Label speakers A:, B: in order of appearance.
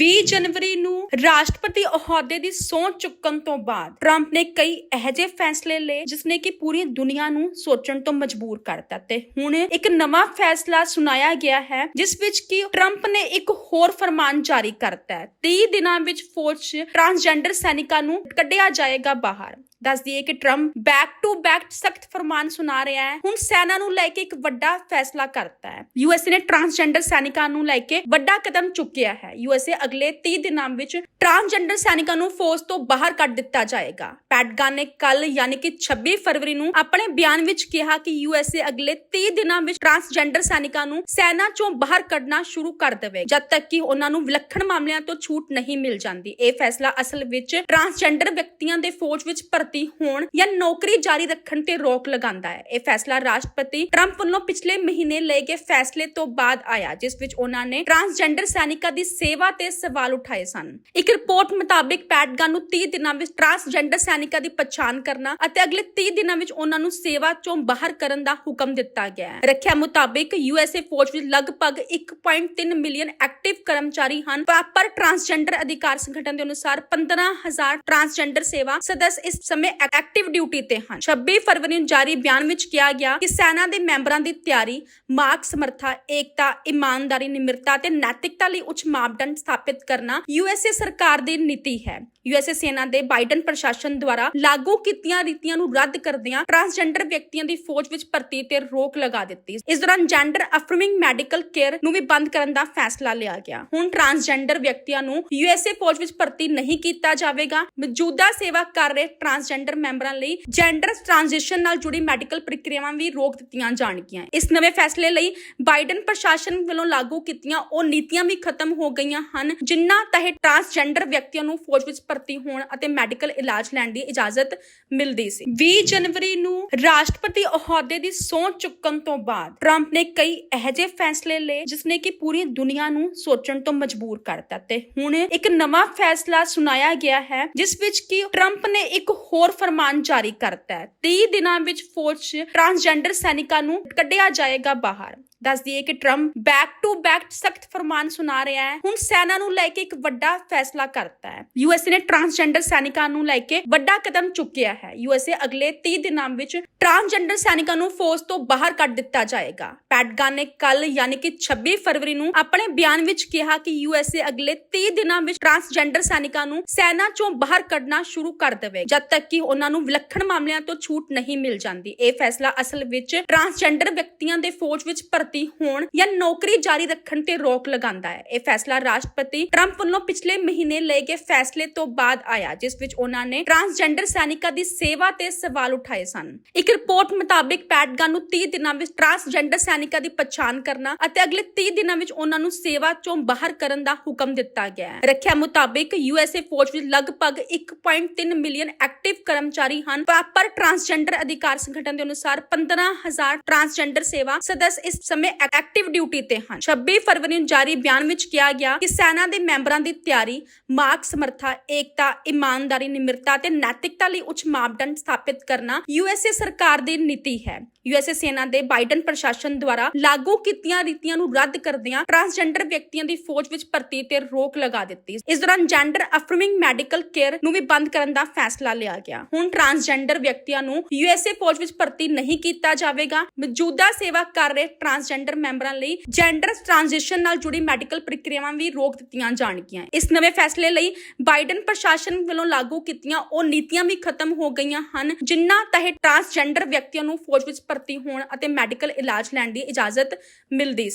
A: 20 ਜਨਵਰੀ ਨੂੰ ਰਾਸ਼ਟਰਪਤੀ ਅਹੁਦੇ ਦੀ ਸਹੁੰ ਚੁੱਕਣ ਤੋਂ ਬਾਅਦ ਟਰੰਪ ਨੇ ਕਈ ਇਹੋ ਫੈਸਲੇ ਲਏ ਜਿਸਨੇ ਕਿ ਪੂਰੀ ਦੁਨੀਆ ਨੂੰ ਸੋਚਣ ਤੋਂ ਮਜਬੂਰ ਕਰਤਾ ਤੇ ਹੁਣ ਇੱਕ ਨਵਾਂ ਫੈਸਲਾ ਸੁਣਾਇਆ ਗਿਆ ਹੈ, ਜਿਸ ਵਿੱਚ ਕਿ ਟਰੰਪ ਨੇ ਇੱਕ ਹੋਰ ਫਰਮਾਨ ਜਾਰੀ ਕਰਤਾ ਹੈ। 30 ਦਿਨਾਂ ਵਿੱਚ ਫੌਜ 'ਚ ਟਰਾਂਸਜੈਂਡਰ ਸੈਨਿਕਾਂ ਨੂੰ ਕੱਢਿਆ ਜਾਏਗਾ ਬਾਹਰ। ਦੱਸ ਦਈਏ ਕਿ ਟਰੰਪ ਬੈਕ ਟੂ ਬੈਕ ਸਖਤ ਫਰਮਾਨ ਸੁਣਾ ਰਿਹਾ ਹੈ। ਹੁਣ ਸੈਨਾ ਨੂੰ ਲੈ ਕੇ ਇੱਕ ਵੱਡਾ ਫੈਸਲਾ ਕਰਤਾ ਹੈ। ਯੂਐਸਏ ਨੇ ਟਰਾਂਸਜੈਂਡਰ ਸੈਨਿਕਾਂ ਨੂੰ ਲੈ ਕੇ ਵੱਡਾ ਕਦਮ ਚੁੱਕਿਆ ਹੈ। ਯੂਐਸਏ ਅਗਲੇ 30 ਦਿਨਾਂ ਵਿੱਚ ਟਰਾਂਸਜੈਂਡਰ ਸੈਨਿਕਾਂ ਨੂੰ ਫੌਜ ਤੋਂ ਬਾਹਰ ਕੱਢ ਦਿੱਤਾ ਜਾਏਗਾ। ਪੈਟਗਨ ਨੇ ਕੱਲ ਯਾਨੀ ਕਿ 26 ਫਰਵਰੀ ਨੂੰ ਆਪਣੇ ਬਿਆਨ ਵਿੱਚ ਕਿਹਾ ਕਿ ਯੂਐਸਏ ਅਗਲੇ 30 ਦਿਨਾਂ ਵਿੱਚ ਟਰਾਂਸਜੈਂਡਰ ਸੈਨਿਕਾਂ ਨੂੰ ਸੈਨਾ ਚੋਂ ਬਾਹਰ ਕੱਢਣਾ ਸ਼ੁਰੂ ਕਰ ਦੇਵੇ, ਜਦ ਤੱਕ ਕਿ ਉਹਨਾਂ ਨੂੰ ਵਿਲੱਖਣ ਮਾਮਲਿਆਂ ਤੋਂ ਛੂਟ ਨਹੀਂ ਮਿਲ ਜਾਂਦੀ। ਇਹ ਫੈਸਲਾ ਅਸਲ ਵਿੱਚ ਟਰਾਂਸਜੈਂਡਰ ਵਿਅਕਤੀਆਂ ਦੇ ਫੌਜ ਵਿੱਚ ਭਰਤੀ ਹੋਣ ਜਾਂ ਨੌਕਰੀ ਜਾਰੀ ਰੱਖਣ ਤੇ ਰੋਕ ਲਗਾਉਂਦਾ ਹੈ। ਇਹ ਫੈਸਲਾ ਰਾਸ਼ਟਰਪਤੀ ਟਰੰਪ ਵੱਲੋਂ ਪਿਛਲੇ ਮਹੀਨੇ ਲਏ ਗਏ ਫੈਸਲੇ ਤੋਂ ਬਾਅਦ ਆਇਆ, ਜਿਸ ਵਿੱਚ ਉਹਨਾਂ ਨੇ ਟਰਾਂਸਜੈਂਡਰ ਸੈਨਿਕਾਂ ਦੀ ਸੇਵਾ ਤੇ ਸਵਾਲ ਉਠਾਏ ਸਨ। ਇੱਕ ਰਿਪੋਰਟ ਮੁਤਾਬਿਕ ਪੈਟਗਨ ਨੂੰ 30 ਦਿਨਾਂ ਵਿੱਚ ਟਰਾਂਸਜੈਂਡਰ ਸੈਨਿਕਾਂ ਦੀ ਪਛਾਣ ਕਰਨਾ ਅਤੇ ਅਗਲੇ 30 ਦਿਨਾਂ ਵਿੱਚ ਉਹਨਾਂ ਨੂੰ ਸੇਵਾ ਚੋਂ ਬਾਹਰ ਕਰਨ ਦਾ ਹੁਕਮ ਦਿੱਤਾ ਗਿਆ ਹੈ। ਰੱਖਿਆ ਮੁਤਾਬਿਕ ਯੂਐਸਏ ਫੌਜ ਵਿੱਚ ਲਗਭਗ 1.3 ਮਿਲੀਅਨ ਐਕਟਿਵ ਕਰਮਚਾਰੀ ਹਨ। ਪਰ- ਟਰਾਂਸਜੈਂਡਰ ਅਧਿਕਾਰ ਸੰਗਠਨ ਦੇ ਅਨੁਸਾਰ 15000 ਟਰਾਂਸਜੈਂਡਰ ਸੇਵਾ ਸਦਸ ਇਸ ਸਮੇਂ ਐਕਟਿਵ ਡਿਊਟੀ ਤੇ ਹਨ। 26 ਫਰਵਰੀ ਨੂੰ ਜਾਰੀ ਬਿਆਨ ਵਿੱਚ ਕਿਹਾ ਗਿਆ ਕਿ ਸੈਨਾ ਦੇ ਮੈਂਬਰਾਂ ਦੀ ਤਿਆਰੀ, ਮਾਰਕ ਸਮਰਥਾ, ਏਕਤਾ, ਇਮਾਨਦਾਰੀ, ਨਿਮਰਤਾ ਤੇ ਨੈਤਿਕਤਾ ਲਈ ਉੱਚ ਮਾਪਦੰਡ ਸਥਾਪਿਤ ਕਰਨਾ ਯੂਐਸਏ ਸਰਕਾਰ ਦੀ ਨੀਤੀ ਹੈ। ਯੂਐਸਏ ਸੈਨਾ ਦੇ ਬਾਈਡਨ ਪ੍ਰਸ਼ਾਸਨ ਦੁਆਰਾ ਲਾਗੂ ਕੀਤੀਆਂ ਰੀਤੀਆਂ ਨੂੰ ਰੱਦ ਕਰਦਿਆਂ ਟਰਾਂਸਜੈਂਡਰ ਵਿਅਕਤੀਆਂ ਦੀ ਫੌਜ ਵਿੱਚ ਭਰਤੀ ਤੇ ਰੋਕ ਲਗਾ ਦਿੱਤੀ। ਇਸ ਦੌਰਾਨ ਜੈਂਡਰ ਅਫਰਮਿੰਗ ਮੈਡੀਕਲ ਕੇਅਰ ਨੂੰ ਵੀ ਬੰਦ ਕਰਨ ਦਾ ਫੈਸਲਾ ਲਿਆ ਗਿਆ। ਹੁਣ ਟਰਾਂਸਜੈਂਡਰ ਵਿਅਕਤੀਆਂ ਨੂੰ ਯੂਐਸਏ ਫੌਜ ਵਿੱਚ ਭਰਤੀ ਨਹੀਂ ਕੀਤਾ ਜਾਵੇਗਾ। ਮੌਜੂਦਾ ਸੇਵਾ ਕਰ ਰਹੇ ਟਰਾਂਸ ਟਰਾਂਸਜੈਂਡਰ ਮੈਂਬਰਾਂ ਲਈ ਜੈਂਡਰ ਟ੍ਰਾਂਜੀਸ਼ਨ ਨਾਲ ਜੁੜੀ ਮੈਡੀਕਲ ਪ੍ਰਕਿਰਿਆਵਾਂ ਵੀ ਰੋਕ ਦਿੱਤੀਆਂ ਜਾਣਗੀਆਂ। ਇਸ ਨਵੇਂ ਫੈਸਲੇ ਲਈ ਬਾਈਡਨ ਪ੍ਰਸ਼ਾਸਨ ਵੱਲੋਂ ਲਾਗੂ ਕੀਤੀਆਂ ਉਹ ਨੀਤੀਆਂ ਵੀ ਖਤਮ ਹੋ ਗਈਆਂ ਹਨ, ਜਿਨ੍ਹਾਂ ਤਹਿਤ ਟਰਾਂਸਜੈਂਡਰ ਵਿਅਕਤੀਆਂ ਨੂੰ ਫੌਜ ਵਿੱਚ ਭਰਤੀ ਹੋਣ ਅਤੇ ਮੈਡੀਕਲ ਇਲਾਜ ਲੈਣ ਦੀ ਇਜਾਜ਼ਤ ਮਿਲਦੀ ਸੀ। 20 ਜਨਵਰੀ ਨੂੰ ਰਾਸ਼ਟਰਪਤੀ ਅਹੁਦੇ ਦੀ ਸਹੁੰ ਚੁੱਕਣ ਤੋਂ ਬਾਅਦ ਟਰੰਪ ਨੇ ਕਈ ਇਹੋ ਜਿਹੇ ਫੈਸਲੇ ਲਏ, ਜਿਸਨੇ ਕਿ ਪੂਰੀ ਦੁਨੀਆ ਨੂੰ ਸੋਚਣ ਤੋਂ ਮਜਬੂਰ ਕਰਤਾ ਤੇ ਹੁਣ ਇੱਕ ਨਵਾਂ ਫੈਸਲਾ ਸੁਣਾਇਆ ਗਿਆ ਹੈ, ਜਿਸ ਵਿੱਚ ਕਿ ਟਰੰਪ ਨੇ ਇੱਕ ਹੋਰ ਫਰਮਾਨ ਜਾਰੀ ਕਰਤਾ ਹੈ। 30 ਦਿਨਾਂ ਵਿੱਚ ਫੌਜ 'ਚ ਟਰਾਂਸਜੈਂਡਰ ਸੈਨਿਕਾਂ ਨੂੰ ਕੱਢਿਆ ਜਾਏਗਾ ਬਾਹਰ। ਦੱਸ ਦਈਏ ਕਿ ਟਰੰਪ ਬੈਕ ਟੂ ਬੈਕ ਸਖਤ ਫਰਮਾਨ ਸੁਣਾ ਰਿਹਾ ਹੈ। ਹੁਣ ਸੈਨਾ ਨੂੰ ਲੈ ਕੇ ਇੱਕ ਵੱਡਾ ਫੈਸਲਾ ਕਰਤਾ ਹੈ। ਯੂਐਸਏ ਨੇ ਟਰਾਂਸਜੈਂਡਰ ਸੈਨਿਕਾਂ ਨੂੰ ਲੈ ਕੇ ਵੱਡਾ ਕਦਮ ਚੁੱਕਿਆ ਹੈ। ਯੂਐਸਏ ਅਗਲੇ 30 ਦਿਨਾਂ ਵਿੱਚ ਟਰਾਂਸਜੈਂਡਰ ਸੈਨਿਕਾਂ ਨੂੰ ਫੌਜ ਤੋਂ ਬਾਹਰ ਕੱਢ ਦਿੱਤਾ ਜਾਏਗਾ। ਪੈਟਗਨ ਨੇ ਕੱਲ ਯਾਨੀ ਕਿ 26 ਫਰਵਰੀ ਨੂੰ ਆਪਣੇ ਬਿਆਨ ਵਿੱਚ ਕਿਹਾ ਕਿ ਯੂਐਸਏ ਅਗਲੇ 30 ਦਿਨਾਂ ਵਿੱਚ ਟਰਾਂਸਜੈਂਡਰ ਸੈਨਿਕਾਂ ਨੂੰ ਸੈਨਾ ਚੋਂ ਬਾਹਰ ਕੱਢਣਾ ਸ਼ੁਰੂ ਕਰ ਦੇਵੇ, ਜਦ ਤੱਕ ਕਿ ਉਹਨਾਂ ਨੂੰ ਵਿਲੱਖਣ ਮਾਮਲਿਆਂ ਤੋਂ ਛੂਟ ਨਹੀਂ ਮਿਲ ਜਾਂਦੀ। ਇਹ ਫੈਸਲਾ ਅਸਲ ਵਿੱਚ ਟਰਾਂਸਜੈਂਡਰ ਵਿਅਕਤੀਆਂ ਦੇ ਫੌਜ ਵਿੱਚ ਭਰਤੀ ਹੋਣ ਜਾਂ ਨੌਕਰੀ ਜਾਰੀ ਰੱਖਣ ਤੇ ਰੋਕ ਲਗਾਉਂਦਾ ਹੈ। ਇਹ ਫੈਸਲਾ ਰਾਸ਼ਟਰਪਤੀ ਟਰੰਪ ਵੱਲੋਂ ਪਿਛਲੇ ਮਹੀਨੇ ਲਏ ਗਏ ਫੈਸਲੇ ਤੋਂ ਬਾਅਦ ਆਇਆ, ਜਿਸ ਵਿੱਚ ਉਹਨਾਂ ਨੇ ਟਰਾਂਸਜੈਂਡਰ ਸੈਨਿਕਾਂ ਦੀ ਸੇਵਾ ਤੇ ਸਵਾਲ ਉਠਾਏ ਸਨ। ਇੱਕ ਰਿਪੋਰਟ ਮੁਤਾਬਿਕ ਪੈਟਗਨ ਨੂੰ 30 ਦਿਨਾਂ ਵਿੱਚ ਟਰਾਂਸਜੈਂਡਰ ਸੈਨਿਕਾਂ ਦੀ ਪਛਾਣ ਕਰਨਾ ਅਤੇ ਅਗਲੇ 30 ਦਿਨਾਂ ਵਿੱਚ ਉਹਨਾਂ ਨੂੰ ਸੇਵਾ ਚੋਂ ਬਾਹਰ ਕਰਨ ਦਾ ਹੁਕਮ ਦਿੱਤਾ ਗਿਆ ਹੈ। ਰੱਖਿਆ ਮੁਤਾਬਿਕ ਯੂਐਸਏ ਫੌਜ ਵਿੱਚ ਲਗਭਗ 1.3 ਮਿਲੀਅਨ ਐਕਟਿਵ ਕਰਮਚਾਰੀ ਹਨ। ਪਰ- ਟਰਾਂਸਜੈਂਡਰ ਅਧਿਕਾਰ ਸੰਗਠਨ ਦੇ ਅਨੁਸਾਰ 15000 ਟਰਾਂਸਜੈਂਡਰ ਸੇਵਾ ਸਦਸ ਇਸ ਸਮੇਂ ਐਕਟਿਵ ਡਿਊਟੀ ਤੇ ਹਨ। 26 ਫਰਵਰੀ ਨੂੰ ਜਾਰੀ ਬਿਆਨ ਵਿੱਚ ਕਿਹਾ ਗਿਆ ਕਿ ਸੈਨਾ ਦੇ ਮੈਂਬਰਾਂ ਦੀ ਤਿਆਰੀ ਮਾਰਕ ਸਮਰਥਾ, ਏਕਤਾ, ਇਮਾਨਦਾਰੀ, ਨਿਮਰਤਾ ਤੇ ਨੈਤਿਕਤਾ ਲਈ ਉੱਚ ਮਾਪਦੰਡ ਸਥਾਪਿਤ ਕਰਨਾ ਯੂਐਸਏ ਸਰਕਾਰ ਦੀ ਨੀਤੀ ਹੈ। ਯੂਐਸਏ ਸੈਨਾ ਦੇ ਬਾਈਡਨ ਪ੍ਰਸ਼ਾਸਨ ਦੁਆਰਾ ਲਾਗੂ ਕੀਤੀਆਂ ਰੀਤੀਆਂ ਨੂੰ ਰੱਦ ਕਰਦਿਆਂ ਟਰਾਂਸਜੈਂਡਰ ਵਿਅਕਤੀਆਂ ਦੀ ਫੌਜ ਵਿੱਚ ਭਰਤੀ ਤੇ ਰੋਕ ਲਗਾ ਦਿੱਤੀ। ਇਸ ਦੌਰਾਨ ਜੈਂਡਰ ਅਫਰਮਿੰਗ ਮੈਡੀਕਲ ਕੇਅਰ ਨੂੰ ਵੀ ਬੰਦ ਕਰਨ ਦਾ ਫੈਸਲਾ ਲਿਆ ਗਿਆ। ਹੁਣ ਟਰਾਂਸਜੈਂਡਰ ਵਿਅਕਤੀਆਂ ਨੂੰ ਯੂਐਸਏ ਫੌਜ ਵਿੱਚ ਭਰਤੀ ਨਹੀਂ ਕੀਤਾ ਜਾਵੇਗਾ। ਮੌਜੂਦਾ ਸੇਵਾ ਕਰ ਰਹੇ ਟਰਾਂਸ ਟਰਾਂਸਜੈਂਡਰ ਮੈਂਬਰਾਂ ਲਈ ਜੈਂਡਰ ਟ੍ਰਾਂਜੀਸ਼ਨ ਨਾਲ ਜੁੜੀ ਮੈਡੀਕਲ ਪ੍ਰਕਿਰਿਆਵਾਂ ਵੀ ਰੋਕ ਦਿੱਤੀਆਂ ਜਾਣਗੀਆਂ। ਇਸ ਨਵੇਂ ਫੈਸਲੇ ਲਈ ਬਾਈਡਨ ਪ੍ਰਸ਼ਾਸਨ ਵੱਲੋਂ ਲਾਗੂ ਕੀਤੀਆਂ ਉਹ ਨੀਤੀਆਂ ਵੀ ਖਤਮ ਹੋ ਗਈਆਂ ਹਨ, ਜਿਨ੍ਹਾਂ ਤਹਿਤ ਟਰਾਂਸਜੈਂਡਰ ਵਿਅਕਤੀਆਂ ਨੂੰ ਫੌਜ ਵਿੱਚ ਭਰਤੀ ਹੋਣ ਅਤੇ ਮੈਡੀਕਲ ਇਲਾਜ ਲੈਣ ਦੀ ਇਜਾਜ਼ਤ ਮਿਲਦੀ